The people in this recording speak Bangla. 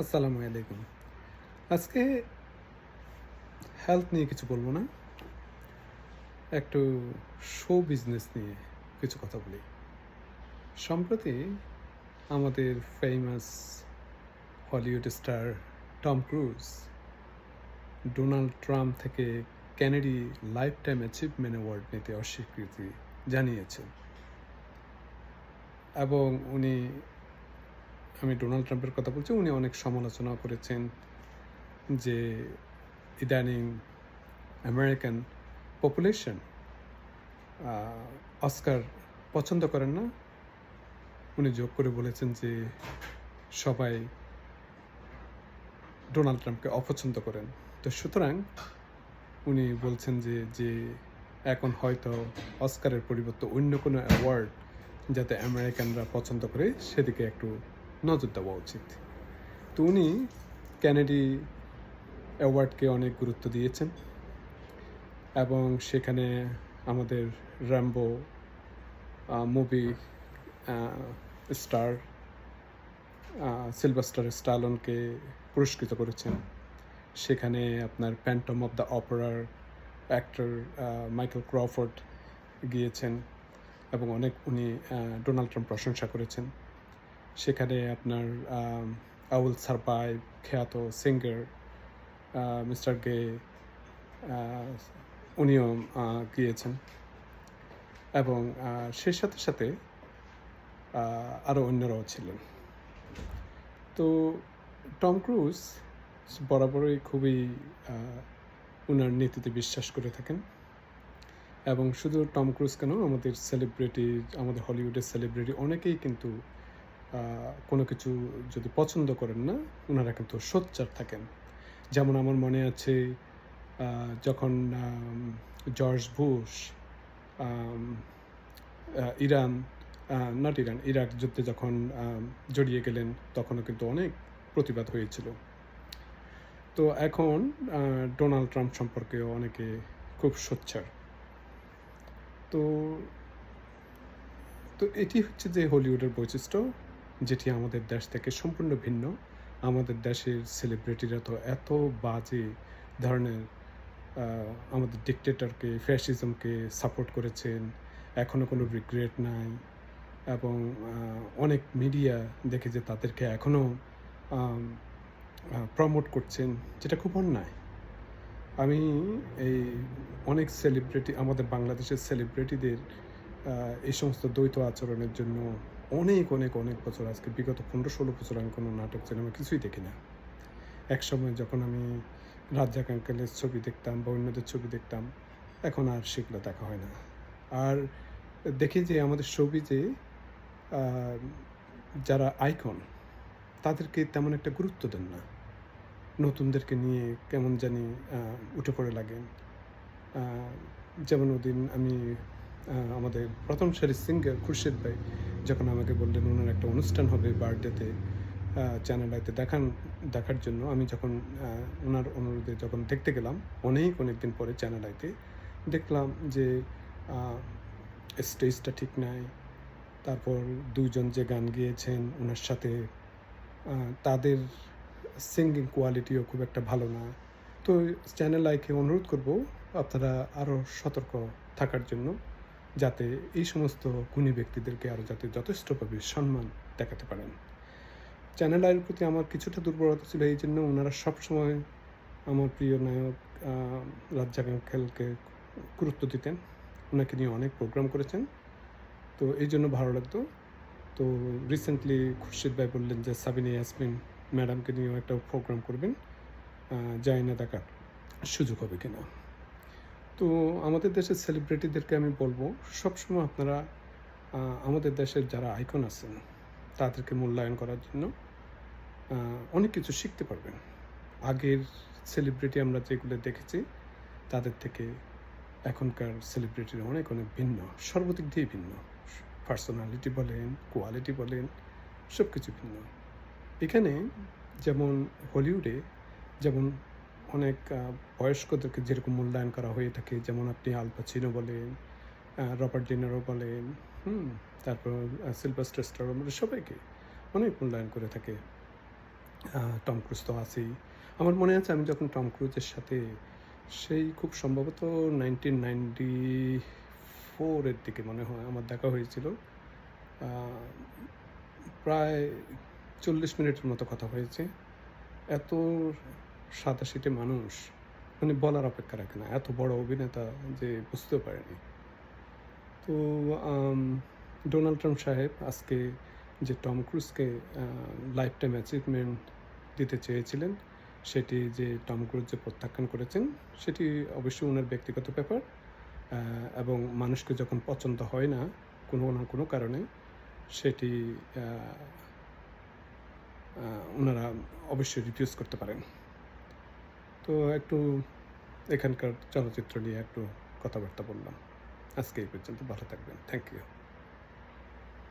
আসসালামু আলাইকুম। আজকে হেলথ নিয়ে কিছু বলব না। একটু শো বিজনেস নিয়ে কিছু কথা বলি। সম্প্রতি আমাদের famous Hollywood star Tom Cruise Donald Trump থেকে Kennedy lifetime achievement award নিতে অস্বীকৃতি জানিয়েছেন। এবং উনি আমি ডোনাল্ড ট্রাম্পের কথা বলছি, উনি অনেক সমালোচনা করেছেন যে ইদানিং আমেরিকান পপুলেশন অস্কার পছন্দ করেন না। উনি যোগ করে বলেছেন যে সবাই ডোনাল্ড ট্রাম্পকে অপছন্দ করেন। তো সুতরাং উনি বলছেন যে যে এখন হয়তো অস্কারের পরিবর্তে অন্য কোনো অ্যাওয়ার্ড যাতে আমেরিকানরা পছন্দ করে, সেদিকে একটু নজর দেওয়া উচিত। তো উনি ক্যানেডি অ্যাওয়ার্ডকে অনেক গুরুত্ব দিয়েছেন এবং সেখানে আমাদের র্যাম্বো মুভি স্টার সিলভাস্টার স্টালনকে পুরস্কৃত করেছেন। সেখানে আপনার প্যান্টম অফ দ্য অপারার অ্যাক্টর মাইকেল ক্রফোর্ড গিয়েছেন এবং অনেক উনি ডোনাল্ড ট্রাম্প প্রশংসা করেছেন। সেখানে আপনার আউল সারপাই খ্যাত সিঙ্গার মিস্টার গে উনিও গিয়েছেন। এবং সেই সাথে সাথে আরও অন্যরাও ছিলেন। তো টম ক্রুজ বরাবরই খুবই ওনার নীতিতে বিশ্বাস করে থাকেন। এবং শুধু টম ক্রুজ কেন, আমাদের সেলিব্রিটি আমাদের হলিউডের সেলিব্রিটি অনেকেই কিন্তু কোনো কিছু যদি পছন্দ করেন না ওনারা কিন্তু সোচ্চার থাকেন। যেমন আমার মনে আছে যখন George Bush Iran not Iran, Iraq যুদ্ধে যখন জড়িয়ে গেলেন, তখনও কিন্তু অনেক প্রতিবাদ হয়েছিল। তো এখন ডোনাল্ড ট্রাম্প সম্পর্কেও অনেকে খুব সোচ্চার। তো তো এটি হচ্ছে যে হলিউডের বৈশিষ্ট্য। যেটি আমাদের দেশ থেকে সম্পূর্ণ ভিন্ন। আমাদের দেশের সেলিব্রিটিরা তো এত বাজে ধরনের আমাদের ডিকটেটরকে ফ্যাসিজমকে সাপোর্ট করেছেন এখনও কোনো রিগ্রেট নাই এবং অনেক মিডিয়া দেখে যে তাদেরকে এখনও প্রমোট করছেন, যেটা খুব অন্যায়। আমি এই অনেক সেলিব্রিটি আমাদের বাংলাদেশের সেলিব্রিটিদের এই সমস্ত দ্বৈত আচরণের জন্য অনেক অনেক অনেক বছর আজকে, বিগত পনেরো, ষোলো বছর আমি কোনো নাটক, সিনেমা কিছুই দেখি না। এক সময় যখন আমি রাজ্জাক আঙ্কেলের ছবি দেখতাম বা অন্যদের ছবি দেখতাম, এখন আর সেগুলো দেখা হয় না। আর দেখি যে আমাদের ছবি যে যারা আইকন, তাদেরকে তেমন একটা গুরুত্ব দেন না। নতুনদেরকে নিয়ে কেমন জানি উঠে পড়ে লাগে। যেমন ওদিন আমি আমাদের প্রথম সারির সিঙ্গার খুরশেদ ভাই যখন আমাকে বললেন ওনার একটা অনুষ্ঠান হবে বার্থডেতে চ্যানেল আইতে দেখান, দেখার জন্য, আমি যখন ওনার অনুরোধে যখন দেখতে গেলাম, অনেক অনেক দিন পরে চ্যানেল আইতে দেখলাম যে স্টেজটা ঠিক নাই, তারপর দুজন যে গান গিয়েছেন, ওনার সাথে তাদের সিঙ্গিং কোয়ালিটিও খুব একটা ভালো না। তো চ্যানেল আইকে অনুরোধ করব আপনারা আরও সতর্ক থাকার জন্য। যাতে এই সমস্ত গুণী ব্যক্তিদেরকে আরও যাতে যথেষ্টভাবে সম্মান দেখাতে পারেন। চ্যানেল আয়ের প্রতি আমার কিছুটা দুর্বলতা ছিল এই জন্য ওনারা সবসময় আমার প্রিয় নায়ক রাজ্জাক খেলকে গুরুত্ব দিতেন। ওনাকে নিয়ে অনেক প্রোগ্রাম করেছেন। তো এই জন্য ভালো লাগতো। তো রিসেন্টলি খুরশিদ ভাই বললেন যে, সাবিনা ইয়াসমিন ম্যাডামকে নিয়েও একটা প্রোগ্রাম করবেন। যাই না দেখার সুযোগ হবে কিনা। তো আমাদের দেশের সেলিব্রিটিদেরকে আমি বলব, সবসময় আপনারা আমাদের দেশের যারা আইকন আছেন, তাদেরকে মূল্যায়ন করার জন্য অনেক কিছু শিখতে পারবেন। আগের সেলিব্রিটি আমরা যেগুলো দেখেছি, তাদের থেকে এখনকার সেলিব্রিটিরা অনেক অনেক ভিন্ন, সর্বদিক দিয়ে ভিন্ন। পার্সোনালিটি বলেন কোয়ালিটি বলেন সব কিছু ভিন্ন। এখানে যেমন হলিউডে যেমন অনেক বয়স্কদেরকে যেরকম মূল্যায়ন করা হয়ে থাকে, যেমন আপনি আলপাচিনো বলেন রবার্ট ডিনারও বলেন, হুম, তারপর সিলভাস্টার স্টার সবাইকে অনেক মূল্যায়ন করে থাকে টম ক্রুজ তো আছেই। আমার মনে আছে আমি যখন টম ক্রুজের সাথে, সেই খুব সম্ভবত নাইনটিন নাইনটি ফোরের দিকে মনে হয় আমার দেখা হয়েছিল প্রায় চল্লিশ মিনিটের মতো কথা হয়েছে, এত সাদা সিটে মানুষ মানে বলার অপেক্ষা রাখে না। এত বড় অভিনেতা যে বুঝতেও পারেনি। তো ডোনাল্ড ট্রাম্প সাহেব আজকে যে টম ক্রুজকে লাইফ টাইম অ্যাচিভমেন্ট দিতে চেয়েছিলেন, সেটি যে টম ক্রুজ যে প্রত্যাখ্যান করেছেন, সেটি অবশ্যই ওনার ব্যক্তিগত ব্যাপার এবং মানুষকে যখন পছন্দ হয় না কোনো না কোনো কারণে, সেটি ওনারা অবশ্যই রিফিউজ করতে পারেন। তো একটু এখানকার চলচ্চিত্র নিয়ে একটু কথাবার্তা বললাম। আজকে এই পর্যন্ত, ভালো থাকবেন। Thank you